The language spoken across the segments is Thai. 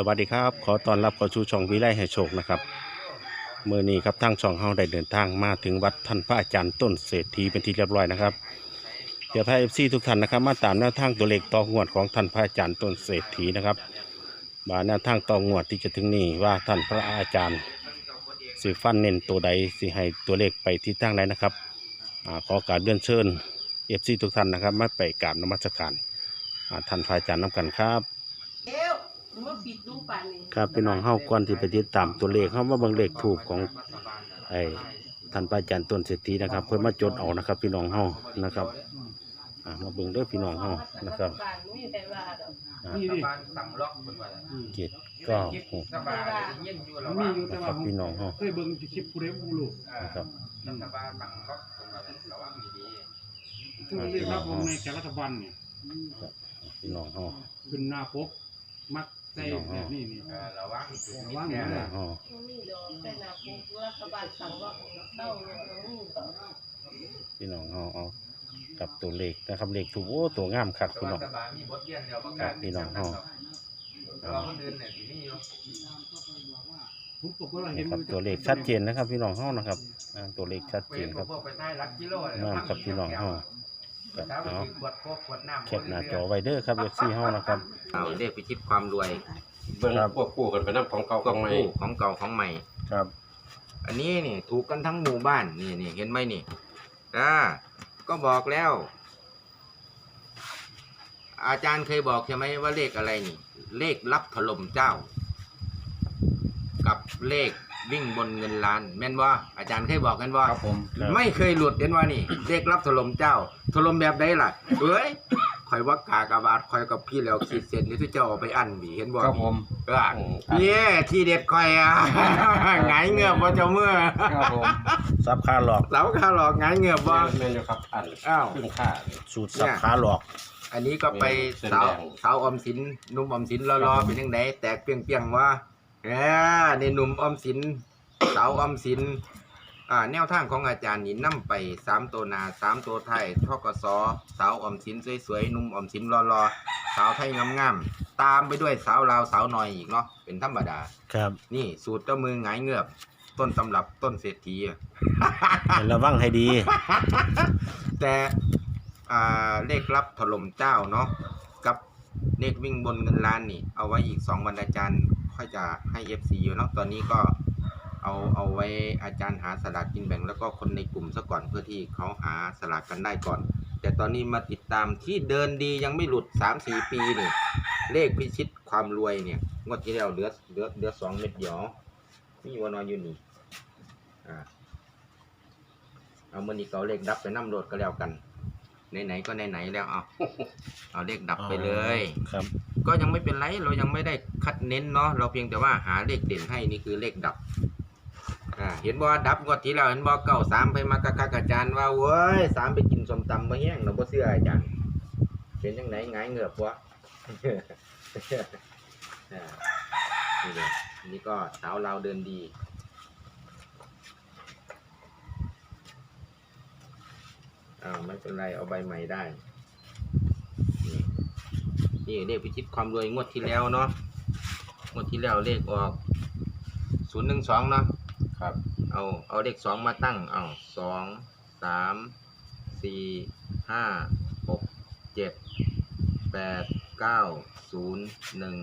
สวัสดีครับ ขอต้อนรับเข้าสู่ช่องวิไลให้โชคนะครับเมื่อนี้ครับทางช่องเฮาได้เดินทางมาถึงวัดท่านพระอาจารย์ต้นเศรษฐีเป็นที่เรียบร้อยนะครับเดี๋ยวพายเอฟซีทุกท่านนะครับ มาตามแนวทางตัวเลขต่องวดของท่านพระอาจารย์ต้นเศรษฐีนะครับว่าแนวทางต่องวดที่จะถึงนี้ว่าท่านพระอาจารย์สิฟันเน้นตัวใดสิให้ตัวเลขไปที่ทางใดนนะครับอขอการเลื่อนเชิญเอฟซีทุกท่านนะครับมาไปกราบนมัสการท่านพระอาจารย์น้ำกันครับ เอ้วมันปิดดูป่านนี้ครับพี่น้องเฮาก่อนที่ไปติดตามตัวเลขเฮามาเบิ่งเลขถูกของไอ้ท่านพระอาจารย์ต้นเศรษฐีนะครับ เพิ่นมาจดเอานะครับ พี่น้องเฮานะครับอ่ามาเบิ่งเด้อพี่น้องเฮานะครับป่านนี้แต่ว่าดอกอ่านี่ดิบ้านสั่งล็อกคนว่าเจ็ดเก้าหกสบายเย็นอยู่แล้วมีว่าอยู่แต่นะคว่ารับพี่น้องเฮาเคยเบิ่งคลิปผู้ใดผู้รู้นะครับ รัฐบาลสั่งล็อกคนว่าระวังดีซึ่งเรียกรับวงในแต่รัฐบาลเนี่ยพี่น้องเฮาขึ้นหน้าปกมักใส่แบบนี้นี่ๆเออระวังจุดระวังนี้พี่น้เนี่อยงเฮามันมีดอกแต่นาปุ๊บรัฐบาลสั่งว่าเต้าลงแล้วนี่ดอกพี่น้องเฮาเอากับตัวเลขนะครับเลขถูกโอ้ตัวงามคักพี่น้อง รัฐบาลมีบทเรียนเดียวประกาศเราคนอื่นเนี่ยที่นี่อยู่ผมตกว่าเห็นนะครับตัวเลขชัดเจนนะครับ พี่น้องเฮานะครับอ่าตัวเลขชัดไปเจเห็นนครับพวกไปใต้รักกิโลงามครับพี่น้องเฮา ครับถ้าไปเอาขวดโคกขวดน้ำแคปหน้าจอไว้เด้อครับ FC เฮานะครับ เอาเลขพิชิตความรวยเบิ่งครับควบคู่กันไปน้ำของเก่าของใหม่คู่ของเก่าของใหม่ ครับ อันนี้นี่ถูกกันทั้งหมู่บ้านนี่นี่เห็นไหมนี่อ่าก็บอกแล้ว อาจารย์เคยบอกใช่ไหมว่าเลขอะไรนี่ เลขรับถล่มเจ้า กับเลข วิ่งบนเงินล้าน แม่นว่าอาจารย์เคยบอกกันว่าครับผมครับไม่เคยหลุดเห็นว่านี่เลขรับถล่มเจ้าถล่มแบบใดล่ะเอ้ยคอยว่ากากบาทคอยกับพี่แล้วขีดเส้นนี่ที่เจ้าเอาไปอันบีเห็นบ่ครับผมเออเนี่ยที่เด็ดคอยอะหงายเงือบว่าเจ้าเมื่อครับผมซับขาหลอกเสาขาหลอกหงายเงือบว่าแม่นอยู่ครับอันอ้าวขึ้นค่าสูตรซับขาหลอกอันนี้ก็ไปเส้นสาวแดงสาวออมสินหนุ่มออมสินรอๆเป็นยังไงแตกเปรียงๆว่าเออในหนุ่มออมสินสาวออมสินอ่าแนวทางของอาจารย์นี่นํไปสามตัวหนาสามตัวไทยทกสสาวออมสินสวยๆหนุ่มออมสินรอๆสาวไทยงามๆตามไปด้วยสาวลาวสาวน้อยอีกเนาะเป็นธรรมดา ครับนี่สูตรเจ้ามือหงายเงือบ ต้นตำรับต้นเศรษฐีอะ ให้ระวังให้ดี แต่อ่าเลขรับถล่มเจ้าเนาะกับเลขวิ่งบนเงินล้านนี่ เอาไว้อีกสองวันอาจารย์ ค่อยจะให้ FC อยู่เนาะตอนนี้ก็เอาเอาไว้อาจารย์หาสลากกินแบ่ง แล้วก็คนในกลุ่มซะก่อนเพื่อที่เขาหาสลากกันได้ก่อน แต่ตอนนี้มาติดตามที่เดินดียังไม่หลุด 3-4 ปีนี่เลขพิชิตความรวยเนี่ยงวดที่แล้วเหลือเหลือเหลือสองเม็ดเดียวมีวันนอนอยู่นี่อ่าเอามือนี้ก็เอาเลขดับไปน้ำโหลดก็แล้วกัน ไหนๆก็ไหนๆแล้วเอาเอาเลขดับไปเลย ครับ ก็ยังไม่เป็นไรเรายังไม่ได้คัดเน้นเนาะเราเพียงแต่ว่าหาเลขเด่นให้นี่คือเลขดับอ่าเห็นบ่ดับงวดที่แล้วเห็นบ่เก้าสามไปมากะกะอาจารย์ว่าเว้ยสามไปกินสมตำมาแห้งเราบ่เชื่ออาจารย์เป็นยังไงหงายเงือบวะอ่านี่เลยอันนี่ก็สาวเราวเดินดี อ้าวไม่เป็นไรเอาใบใหม่ได้นี่นี่เลขพิชิตความรวยงวดที่แล้วเนาะงวดที่แล้วเลขออกศูนย์หนึ่งสองเนาะครับ เอาเอาเลขสองมาตั้งเอาสองสามสี่ห้าหกเจ็ดแปดเก้าศูนย์หนึ่ง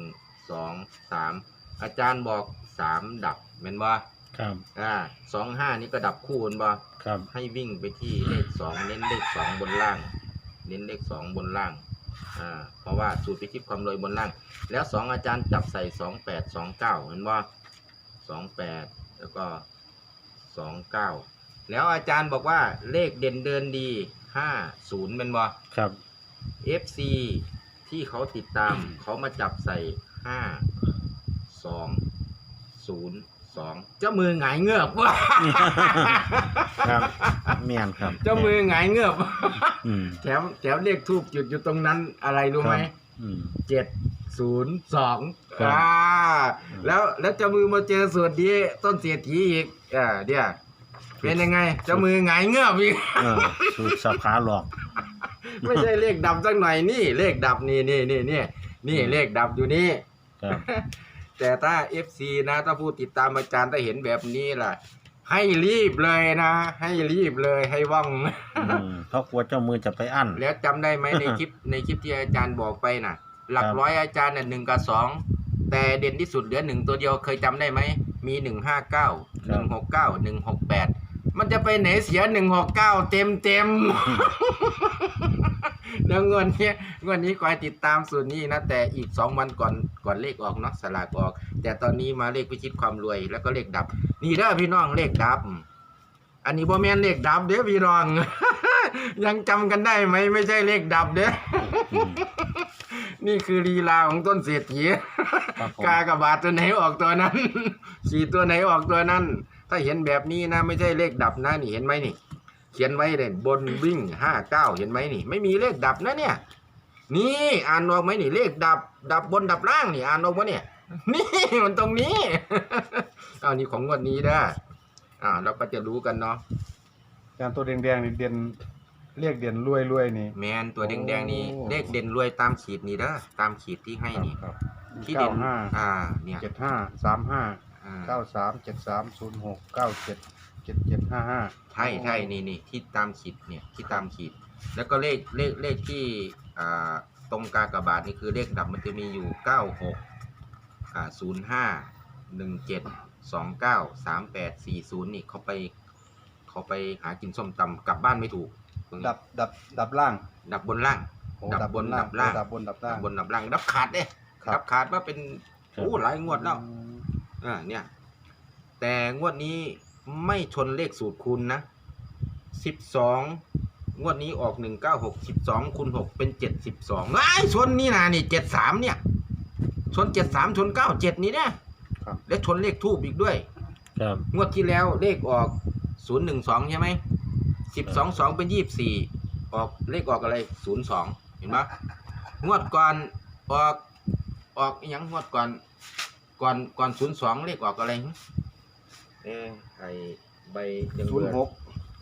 สองสามอาจารย์บอกสามดับเห็นบ่ ครับอ่าสองห้านี่ก็ดับคู่เห็นบ่ครับให้วิ่งไปที่เลขสองเน้นเลขสองบนล่าง เน้นเลขสองบนล่างอ่าเพราะว่าสูตรพิชิตความรวยบนล่าง แล้วสองอาจารย์จับใส่สองแปดสองเก้าเห็นว่าสองแปดแล้วก็สองเก้าแล้วอาจารย์บอกว่าเลขเด่นเดินดีห้าศูนย์เป็นบ่ครับ FC ที่เขาติดตามเขามาจับใส่ห้าสองศูนย์ สองเจ้ามือหงายเงือบว่ะครับเมียนครับเจ้ามือหงายเงือบอืมแถวแถวเลขทูบจุดอยู่ตรงนั้นอะไรรู้ไหมครับอืม เจ็ดศูนย์สองครับอ่าแล้วแล้วเจ้ามือมาเจอส่วนนี้ต้นเสียทีอีกอ่าเดี๋ยวเป็นยังไงเจ้ามือหงายเงือบอีก เออสูตรซับขาหลอก ไม่ใช่เลขดับสักหน่อยนี่เลขดับนี่นี่นี่นี่นี่เลขดับอยู่นี่ ครับ แต่ถ้า FC นะถ้าผู้ติดตามอาจารย์ถ้าเห็นแบบนี้ล่ะ ให้รีบเลยนะ ให้รีบเลยให้ว่อง อืมเพราะกลัวเจ้ามือจะไปอั้น แล้วจำได้ไหมในคลิป ในคลิปที่อาจารย์บอกไปน่ะ หลักครับร้อยอาจารย์น่ะหนึ่งกับสองแต่เด่นที่สุดเหลือหนึ่งตัวเดียวเคยจำได้ไหม มีหนึ่งห้าเก้าหนึ่งหกเก้าหนึ่งหกแปดมันจะไปไหนเสียหนึ่งหกเก้าเต็มเต็ม แล้วงวดนี้งวดนี้คอยติดตามสูตรนี้นะ แต่อีกสองวันก่อนก่อนเลขออกเนาะสลากออก แต่ตอนนี้มาเลขพิชิตความรวย แล้วก็เลขดับ นี่เด้อพี่น้องเลขดับ อันนี้บ่แม่นเลขดับเด้อพี่น้อง ยังจำกันได้ไหมไม่ใช่เลขดับเด้ออืมนี่คือลีลาของต้นเศรษฐีครับผม กากระบาดตัวไหนออกตัวนั้นขี่ตัวไหนออกตัวนั้น ถ้าเห็นแบบนี้นะ ไม่ใช่เลขดับนะนี่เห็นไหมนี่ เขียนไว้เลยบนวิ่งห้าเก้าเห็นไหมนี่ ไม่มีเลขดับนะเนี่ย นี่อ่านออกไหมนี่เลขดับ ดับบนดับล่างนี่อ่านออกวะเนี่ย นี่มันตรงนี้เอานี่ของงวดนี้ได้ออ่าเราก็จะรู้กันเนาะการตัวแดงๆนี่เด่นเรียกเด่นรวยรวยๆนี่ แมนตัวแดงๆนี่โอ้ เลขเด่นรวยตามขีดนี่เด้อตามขีดที่ให้นี่ ครับที่เก้าเด่นห้าอ่าเนี่ยเจ็ดห้าสามห้าอ่าเก้าสามเจ็ดสามศูนย์หกเก้าเจ็ด เจ็ดเจ็ดห้าห้าใช่ใช่นี่นี่ที่ตามขีดเนี่ยที่ตามขีด แล้วก็เลขเลขเลขที่อ่าตรงกากบาทนี่คือเลขดับมันจะมีอยู่เก้าหกอ่าศูนย์ห้าหนึ่งเจ็ดสองเก้าสามแปดสี่ศูนย์นี่เขาไปเขาไปหากินส้มตำกลับบ้านไม่ถูกตรงนี้ดับดับดับล่าง ดับบนล่าง โอ้ดับบนดับล่างดับบนดับล่างดับบนดับล่างดับขาดเด้ครับ ดับขาดว่าเป็นโอ้หลายงวดแล้ว อืม อ่าเนี่ย แต่งวดนี้ ไม่ชนเลขสูตรคูณนะสิบสองงวดนี้ออกหนึ่งเก้าหกสิบสองคูณหกเป็นเจ็ดสิบสองไอ้ยชนนี่นะนี่เจ็ดสามเนี่ย ชนเจ็ดสามชนเก้าเจ็ดนี่เนี่ยครับ และชนเลขทูบอีกด้วย ครับงวดที่แล้วเลขออกศูนย์หนึ่งสองใช่ไหมสิบสองสองเป็นยี่สิบสี่ออกเลขออกอะไรศูนย์สองเห็นไหมงวดก่อนออกออกอิหยังงวดก่อนก่อนก่อนศูนย์สองเลขออกอะไร หึเอ้ไอใบเรืองศูเบนอย์ร์หก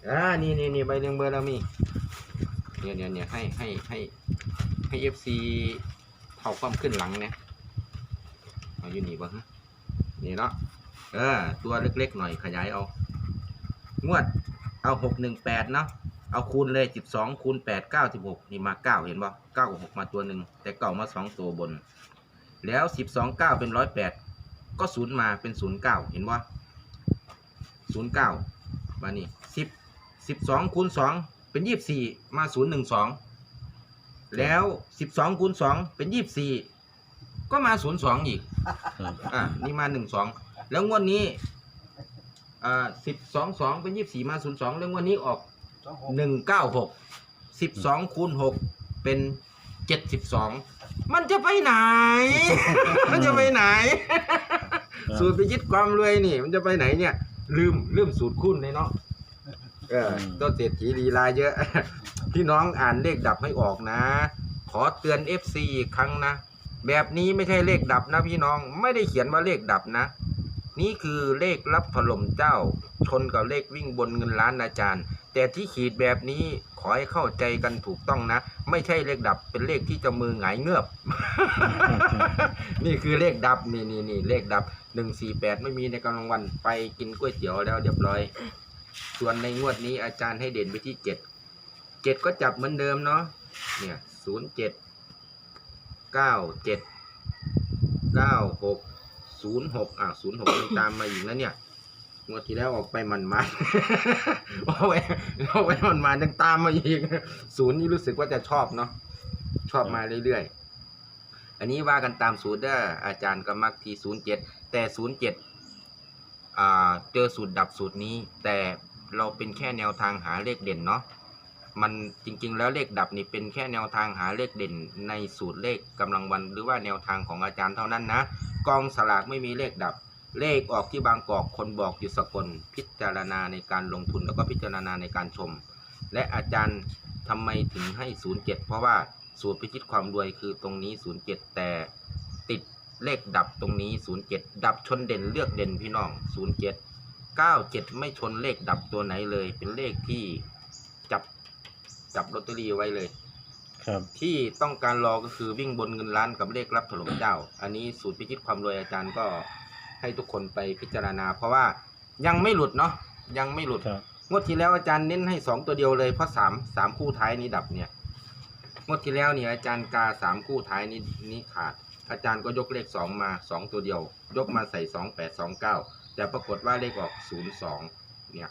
อ่านี่นี่นี่ใบเรืองเบอร์เรามีเนี่ยเนี่ยเนี่ยให้ให้ให้ให้เอฟซีเท่าความขึ้นหลังเนี่ยเอาอยู่นี่บ่ฮะนี่เนาะเออ ตัวเล็กๆหน่อยขยายเอา งวดเอาหกหนึ่งแปดเนาะเอาคูณเลยสิบสองคูณแปดเก้าสิบหกนี่มาเก้าเห็นป่ะเก้าหกมาตัวหนึ่งแต่เก่ามาสองตัวบน แล้วสิบสองเก้าเป็นร้อยแปดก็ศูนย์มาเป็นศูนย์เก้าเห็นป่ะ ศูนย์เก้ามานี่สิบสิบสองคูณสองเป็นยี่สิบสี่มาศูนย์หนึ่งสองแล้วสิบสองคูณสองเป็นยี่สิบสี่ก็มาศูนย์สองอีกครับอ่านี่มาหนึ่งสองแล้วงวดนี้อ่าสิบสองสองเป็นยี่สี่มาศูนย์สองแล้วงวดนี้ออกหนึ่งเก้าหกสิบสองคูณหกเป็นเจ็ดสิบสองมันจะไปไหน มันจะไปไหน สูตรพิชิตความรวยนี่ มันจะไปไหนเนี่ย ลืมลืมสูตรคุณเลยเนาะเออต้นเศรษฐีลีลาเยอะ พี่น้องอ่านเลขดับให้ออกนะ ขอเตือน FC อีกครั้งนะ แบบนี้ไม่ใช่เลขดับนะพี่น้องไม่ได้เขียนว่าเลขดับนะ นี่คือเลขรับถล่มเจ้า ชนกับเลขวิ่งบนเงินล้านอาจารย์ แต่ที่ขีดแบบนี้ขอให้เข้าใจกันถูกต้องนะ ไม่ใช่เลขดับเป็นเลขที่จะมือหงายเงือบ นี่คือเลขดับนี่นี่นี่เลขดับหนึ่งสี่แปดไม่มีในกลางวันไปกินก๋วยเตี๋ยวแล้วเรียบร้อย ส่วนในงวดนี้อาจารย์ให้เด่นไปที่เจ็ดเจ็ดก็จับเหมือนเดิมเนาะเนี่ยศูนย์เจ็ดเก้าเจ็ดเก้าหกศูนย์หกอะศูนย์หกตามมาอีกนะเนี่ย งวดที่แล้วออกไปมันมันเอาไว้เอาไว้มันมันยังตามมาอีกศูนย์นี่รู้สึกว่าจะชอบเนาะชอบมาเรื่อยๆ อันนี้ว่ากันตามสูตรเด้ออาจารย์ก็มักที่ศูนย์เจ็ดแต่ศูนย์เจ็ดอ่าเจอสูตรดับสูตรนี้ แต่เราเป็นแค่แนวทางหาเลขเด่นเนาะมันจริง ๆ แล้วเลขดับนี่เป็นแค่แนวทางหาเลขเด่นในสูตรเลขกำลังวันหรือว่าแนวทางของอาจารย์เท่านั้นนะกองสลากไม่มีเลขดับ เลขออกที่บางกอกคนบอกอยู่สกลพิจารณาในการลงทุนแล้วก็พิจารณาในการชม และอาจารย์ทำไมถึงให้ 07 เพราะว่าสูตรพิชิตความรวยคือตรงนี้ 07 แต่ติดเลขดับตรงนี้ 07 ดับชนเด่นเลือกเด่นพี่น้อง 07 97 ไม่ชนเลขดับตัวไหนเลย เป็นเลขที่จับจับลอตเตอรี่ไว้เลยครับที่ต้องการรอก็คือวิ่งบนเงินล้านกับเลขรับถล่มเจ้า อันนี้สูตรพิชิตความรวยอาจารย์ก็ ให้ทุกคนไปพิจารณา เพราะว่ายังไม่หลุดเนาะยังไม่หลุด ครับ งวดที่แล้วอาจารย์เน้นให้สองตัวเดียวเลยเพราะสามสามคู่ท้ายนี้ดับเนี่ยงวดที่แล้วเนี่ยอาจารย์กาสามคู่ท้ายนี้นี้ขาด อาจารย์ก็ยกเลขสองมาสองตัวเดียว ยกมาใส่สองแปดสองเก้าแต่ปรากฏว่าเลขออกศูนย์สองเนี่ย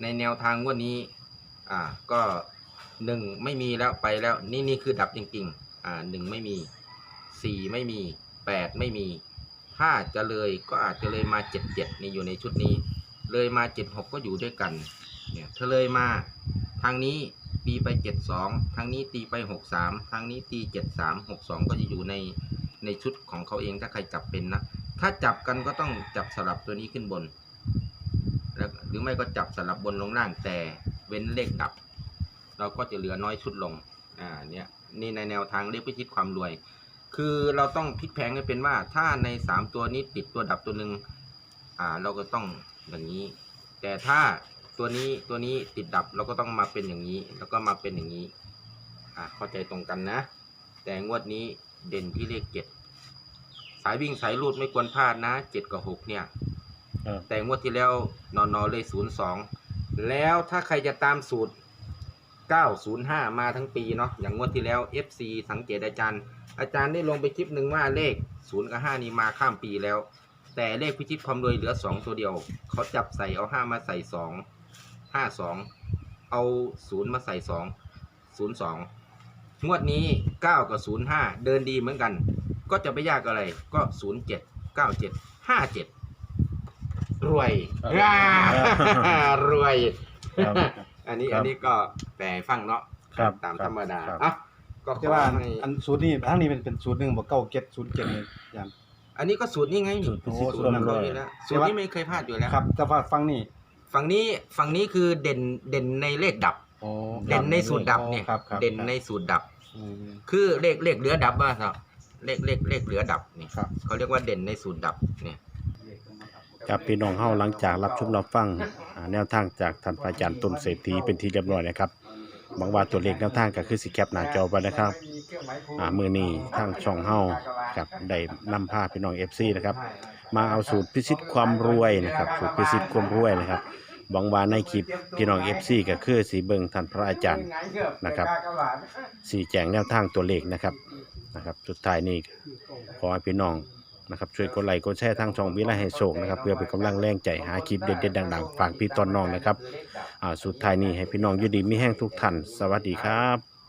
ในแนวทางงวดนี้ อ่าก็หนึ่งไม่มีแล้วไปแล้ว นี่นี่คือดับจริงๆ อ่าหนึ่งไม่มีสี่ไม่มีแปดไม่มี ถ้าจะเลยก็อาจจะเลยมาเจ็ดเจ็ดนี่อยู่ในชุดนี้ เลยมาเจ็ดหกก็อยู่ด้วยกัน เนี่ยถ้าเลยมาทางนี้ตีไปเจ็ดสองทางนี้ตีไปหกสามทางนี้ตีเจ็ดสามหกสองก็จะอยู่ในในชุดของเขาเองถ้าใครจับเป็นนะ ถ้าจับกันก็ต้องจับสลับตัวนี้ขึ้นบน แล้วหรือไม่ก็จับสลับบนลงล่างแต่เว้นเลขดับ เราก็จะเหลือน้อยชุดลง อ่า เนี่ย นี่ในแนวทางเลขพิชิตความรวย คือเราต้องพลิกแพลงให้เป็นว่าถ้าในสามตัวนี้ติดตัวดับตัวหนึ่งอ่าเราก็ต้องอย่างนี้ แต่ถ้าตัวนี้ตัวนี้ติดดับเราก็ต้องมาเป็นอย่างนี้ แล้วก็มาเป็นอย่างนี้อ่าเข้าใจตรงกันนะ แต่งวดนี้เด่นที่เลขเจ็ดสายวิ่งสายรูดไม่ควรพลาดนะเจ็ดกับหกเนี่ยครับแต่งวดที่แล้วนอนอเลยศูนย์สองแล้วถ้าใครจะตามสูตร 905 มาทั้งปีเนาะอย่างงวดที่แล้ว FC สังเกตอาจารย์ อาจารย์ได้ลงไปคลิปหนึ่งว่าเลข0กับ5นี่มาข้ามปีแล้ว แต่เลขพิชิตความรวยเหลือ2ตัวเดียว เขาจับใส่เอา5มาใส่2 5 2เอา0มาใส่2 0 2งวดนี้9กับ05เดินดีเหมือนกัน ก็จะไม่ยากอะไรก็07 97 57รวยครับอ่ารวย ครับอันนี้ครับอันนี้ก็แปลให้ฟังเนาะครับตามครับธรรมดาครับ อะ ก็ขแต่อว่าให้อันสูตรนี้ทั้งนี้เป็นเป็นสูตรหนึ่งบอกเก้าเก็ดศูนย์เก็ดเลยอย่าง อันนี้ก็สูตรนี้ไงสูตรพิชิตสูตรความรวยนี้แล้วสูตรนี้ไม่เคยพลาดอยู่แล้วครับ แต่ว่าฟังนี่ฝั่งนี้ฝั่งนี้คือเด่นเด่นในเลขดับอ๋อเด่นในสูตรดับเนี่ยครับครับเด่นในสูตรดับ อืม คือเลขเลขเหลือดับว่าครับเลขเลขเลขเหลือดับนี่ครับ เขาเรียกว่าเด่นในสูตรดับเนี่ยกับพี่น้องเฮาหลังจากรับชมรับฟังอ่าแนวทางจากท่านพระอาจารย์ต้นเศรษฐีเป็นที่เรียบร้อยนะครับ หวังว่าตัวเลขแนวทางก็คือสิแคปหน้าจอไว้นะครับอ่ามือนี้ทางช่องเฮากับได้นำพาพี่น้อง FC นะครับมาเอาสูตรพิชิตความรวยนะครับสูตรพิชิตความรวยนะครับหวังว่าในคลิปพี่น้อง FC ก็คือสีเบิงท่านพระอาจารย์นะครับสีแจงแนวทางตัวเลขนะครับนะครับ สุดท้ายนี้ขอให้พี่น้อง นะครับช่วยกดไลค์กดแชร์ทางช่องวิไลให้โชคนะครับเพื่อเป็นกำลังแรงใจหาคลิปเด็ดๆดังๆฝากพี่ตอนน้องนะครับอ่าสุดท้ายนี้ให้พี่น้องอยู่ดีมีแห้งทุกท่านสวัสดีครับ